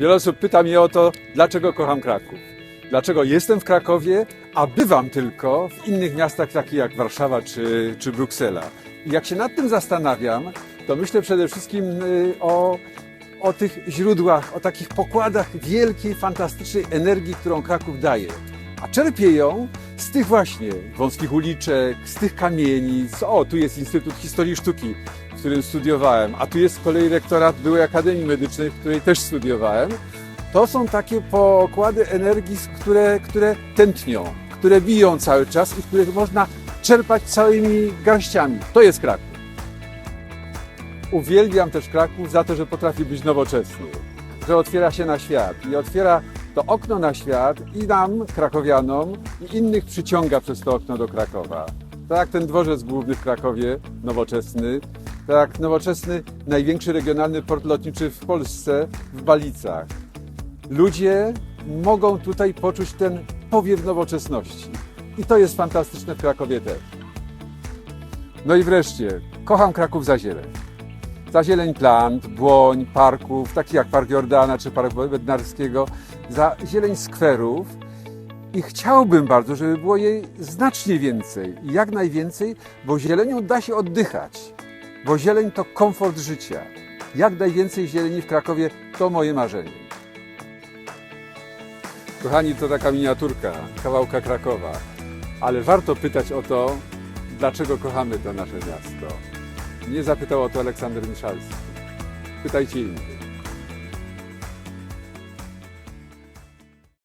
Wiele osób pyta mnie o to, dlaczego kocham Kraków. Dlaczego jestem w Krakowie, a bywam tylko w innych miastach takich jak Warszawa czy, czy Bruksela. I jak się nad tym zastanawiam, to myślę przede wszystkim y, o, o tych źródłach, o takich pokładach wielkiej, fantastycznej energii, którą Kraków daje. A czerpie ją z tych właśnie wąskich uliczek, z tych kamienic. O, tu jest Instytut Historii Sztuki, którym studiowałem, a tu jest z kolei rektorat Byłej Akademii Medycznej, w której też studiowałem. To są takie pokłady energii, które, które tętnią, które biją cały czas i których można czerpać całymi garściami. To jest Kraków. Uwielbiam też Kraków za to, że potrafi być nowoczesny, że otwiera się na świat i otwiera to okno na świat i nam, krakowianom, i innych przyciąga przez to okno do Krakowa. Tak ten dworzec główny w Krakowie, nowoczesny, tak nowoczesny, największy regionalny port lotniczy w Polsce, w Balicach. Ludzie mogą tutaj poczuć ten powiew nowoczesności. I to jest fantastyczne w Krakowie też. No i wreszcie, kocham Kraków za zieleń. Za zieleń plant, błoń, parków, takich jak Park Jordana czy Park Bednarskiego, za zieleń skwerów. I chciałbym bardzo, żeby było jej znacznie więcej jak najwięcej, bo zielenią da się oddychać, bo zieleń to komfort życia. Jak najwięcej zieleni w Krakowie to moje marzenie. Kochani, to taka miniaturka kawałka Krakowa, ale warto pytać o to, dlaczego kochamy to nasze miasto. Nie zapytał o to Aleksander Miszalski. Pytajcie innych.